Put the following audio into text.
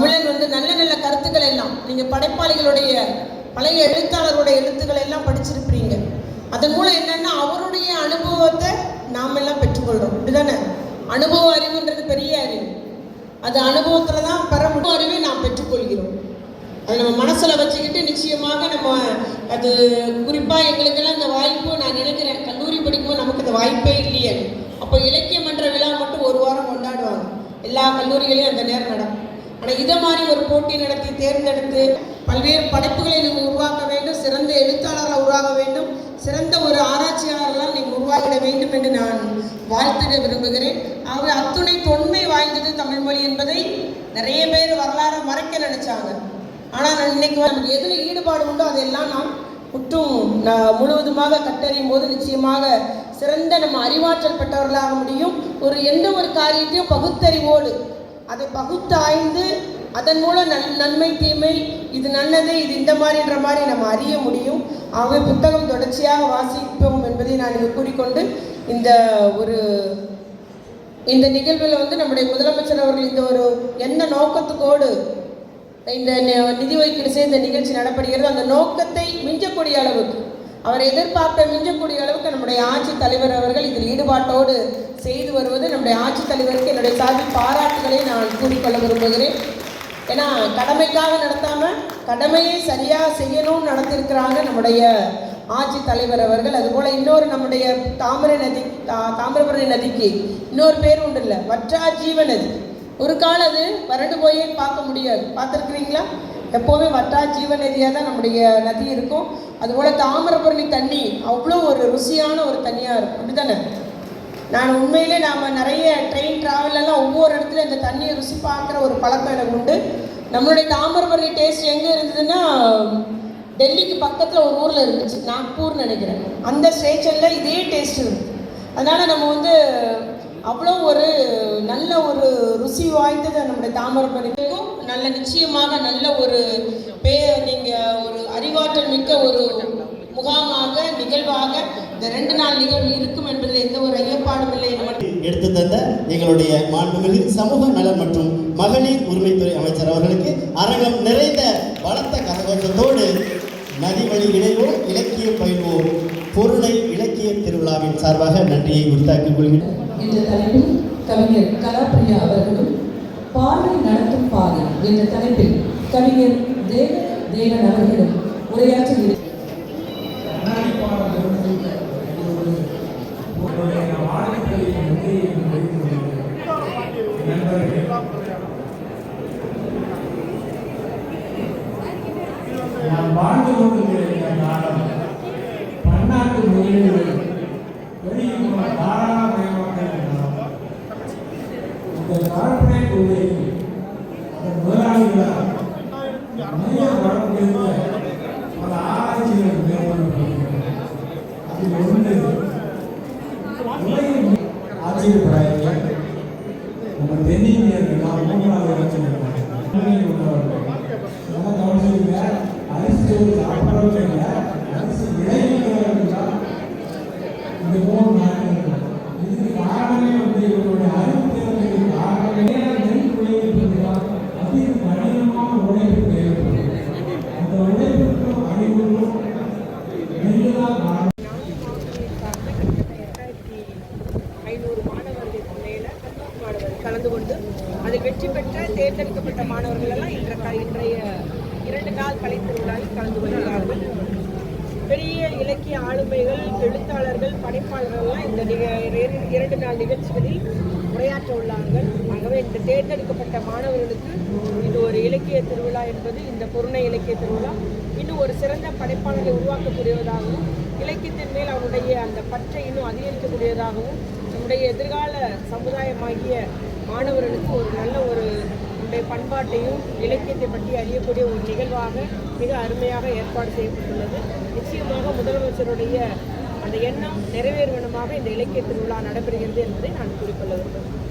தமிழன் வந்து நல்ல நல்ல கருத்துக்கள் எல்லாம் நீங்க படைப்பாளிகளுடைய பழைய எழுத்தாளர்களுடைய எழுத்துக்களை எல்லாம் படிச்சிருப்பீங்க. அதன் மூலம் என்னன்னா அவருடைய அனுபவத்தை நாம் எல்லாம் பெற்றுக்கொள்றோம். இப்படிதானே? அனுபவ அறிவுன்றது பெரிய அறிவு. அது அனுபவத்துல தான் பெற அறிவை நாம் பெற்றுக்கொள்கிறோம். அதை நம்ம மனசுல வச்சுக்கிட்டு நிச்சயமாக நம்ம அது குறிப்பா எங்களுக்கெல்லாம் இந்த வாய்ப்பு நான் நினைக்கிறேன். கல்லூரி படிக்கும்போது நமக்கு இந்த வாய்ப்பே இல்லையே. அப்போ இலக்கிய மன்ற விழா மட்டும் ஒரு வாரம் கொண்டாடுவாங்க. எல்லா கல்லூரிகளையும் அந்த நேரம் நடக்கும். ஆனால் இதை மாதிரி ஒரு போட்டி நடத்தி தேர்ந்தெடுத்து பல்வேறு படைப்புகளை நீங்கள் உருவாக்க வேண்டும் சிறந்த எழுத்தாளராக உருவாக வேண்டும் சிறந்த ஒரு ஆராய்ச்சியாளர்களால் நீங்கள் உருவாகிட வேண்டும் என்று நான் வாழ்த்திட விரும்புகிறேன். ஆகவே அத்துணை தொன்மை வாய்ந்தது தமிழ் மொழி என்பதை நிறைய பேர் வரலாறு மறைக்க நினைச்சாங்க. ஆனால் நான் இன்னைக்கு நமக்கு எதில் ஈடுபாடு உண்டோ அதெல்லாம் நாம் முற்றும் முழுவதுமாக கட்டறியும் போது நிச்சயமாக சிறந்த நம்ம அறிவாற்றல் பெற்றவர்களாக முடியும். ஒரு எந்த ஒரு காரியத்தையும் பகுத்தறிவோடு அதை பகுத்தாய்ந்து அதன் மூலம் நன் நன்மை தீமை இது நல்லது இது இந்த மாதிரின்ற மாதிரி நம்ம அறிய முடியும். ஆகவே புத்தகம் தொடர்ச்சியாக வாசிப்போம் என்பதை நான் இங்கு கூறிக்கொண்டு இந்த ஒரு இந்த நிகழ்வில் வந்து நம்முடைய முதலமைச்சர் அவர்கள் இந்த ஒரு எந்த நோக்கத்துக்கோடு இந்த நிதி ஒதுக்கீடு செய்த நிகழ்ச்சி நடப்படுகிறது அந்த நோக்கத்தை மிஞ்சக்கூடிய அளவுக்கு. அவர் எதிர்பார்த்த மிஞ்சக்கூடிய அளவுக்கு நம்முடைய ஆட்சி தலைவர் அவர்கள் இதில் ஈடுபாட்டோடு செய்து வருவது நம்முடைய ஆட்சி தலைவருக்கு என்னுடைய சார்பில் பாராட்டுகளை நான் கூறிக்கொள்ள விரும்புகிறேன். ஏன்னா கடமைக்காக நடத்தாம கடமையை சரியாக செய்யணும்னு நடத்திருக்கிறாங்க நம்முடைய ஆட்சி தலைவர் அவர்கள். அதுபோல் இன்னொரு நம்முடைய தாமரை நதி தா- தாமிரபரணி நதிக்கு இன்னொரு பேர் உண்டு இல்லை வற்றா ஜீவ நதி ஒரு காலம் அது வறண்டு போயே பார்க்க முடியாது. பார்த்துருக்குறீங்களா? எப்போவுமே வட்டா ஜீவ நதியாக தான் நம்முடைய நதி இருக்கும். அதுபோல் தாமிரபரணி தண்ணி அவ்வளோ ஒரு ருசியான ஒரு தண்ணியாக இருக்கும். அப்படிதானே நான் உண்மையிலே நாம் நிறைய ட்ரெயின் ட்ராவலெல்லாம் ஒவ்வொரு இடத்துல இந்த தண்ணியை ருசி பார்க்குற ஒரு பழக்கம் எனக்கு உண்டு. நம்மளுடைய தாமிரபரணி டேஸ்ட் எங்கே இருந்ததுன்னா டெல்லிக்கு பக்கத்தில் ஒரு ஊரில் இருந்துச்சு நாக்பூர்னு நினைக்கிறேன். அந்த ஸ்டேஷனில் இதே டேஸ்ட் இருந்துச்சு அதனால் நம்ம வந்து அவ்வளோ ஒரு நல்ல ஒரு ருசி வாய்ந்தது நம்முடைய தாமிரபரணிக்கும் நல்ல நிச்சயமாக நல்ல ஒரு பே நீங்கள் ஒரு அறிவாற்றல் மிக்க ஒரு முகாமாக நிகழ்வாக இந்த ரெண்டு நாள் நிகழ்வு இருக்கும் என்பதில் எந்த ஒரு ஐயப்பாடும் இல்லை எடுத்து தந்த எங்களுடைய மாண்புமிகு சமூக நலன் மற்றும் மகளிர் உரிமைத்துறை அமைச்சர் அவர்களுக்கு அரங்கம் நிறைந்த பலத்த கரகோஷத்தோடு நதி வழி இணைவோம் இலக்கியம் பயில்வோம். பொருளை இலக்கிய திருவிழாவின் சார்பாக நன்றியை உரித்தாக்கிக் கொள்கிறேன். என்ற தலைப்பில் கவிஞர் கலாபிரியா அவர்களும் பார்வை நடத்தும் பாதை என்ற தலைப்பில் கவிஞர் தேவ தேவன் அவர்களும் உரையாற்றி முதலாளிகளால் மனித வளம் பல ஆராய்ச்சிகள் மேற்கொள்ளப்படுகின்றன அதில் ஒன்று உலகின் நம்ம தென்னிந்தியர்கள்லாம் மூன்றாவது இடத்தில் உள்ளவர்கள். நல்லா கவனிச்சுங்க அரிசி சாப்பிட்றவங்க இல்லை அரிசி விளைவிக்கிறவர்கள் இந்த மூணு பெற்ற தேர்ந்தெடுக்கப்பட்ட மாணவர்கள் எல்லாம் இன்ற இன்றைய இரண்டு நாள் கலைத்திருவிழாவில் கலந்து கொள்கிறார்கள். பெரிய இலக்கிய ஆளுமைகள் எழுத்தாளர்கள் படைப்பாளர்கள்லாம் இந்த இரண்டு நாள் நிகழ்ச்சிகளில் உரையாற்ற உள்ளார்கள். ஆகவே இந்த தேர்ந்தெடுக்கப்பட்ட மாணவர்களுக்கு இது ஒரு இலக்கிய திருவிழா என்பது இந்த பொருணை இலக்கிய திருவிழா இன்னும் ஒரு சிறந்த படைப்பாளரை உருவாக்கக்கூடியதாகவும் இலக்கியத்தின் மேல் அவருடைய அந்த பற்றை இன்னும் அதிகரிக்கக்கூடியதாகவும் நம்முடைய எதிர்கால சமுதாயமாகிய மாணவர்களுக்கு ஒரு நல்ல ஒரு நம்முடைய பண்பாட்டையும் இலக்கியத்தை பற்றி அறியக்கூடிய ஒரு நிகழ்வாக மிக அருமையாக ஏற்பாடு செய்யப்பட்டுள்ளது. நிச்சயமாக முதலமைச்சருடைய அந்த எண்ணம் நிறைவேறுவனமாக இந்த இலக்கிய திருவிழா நடைபெறுகிறது என்பதை நான் குறிப்பிட விரும்புகிறேன்.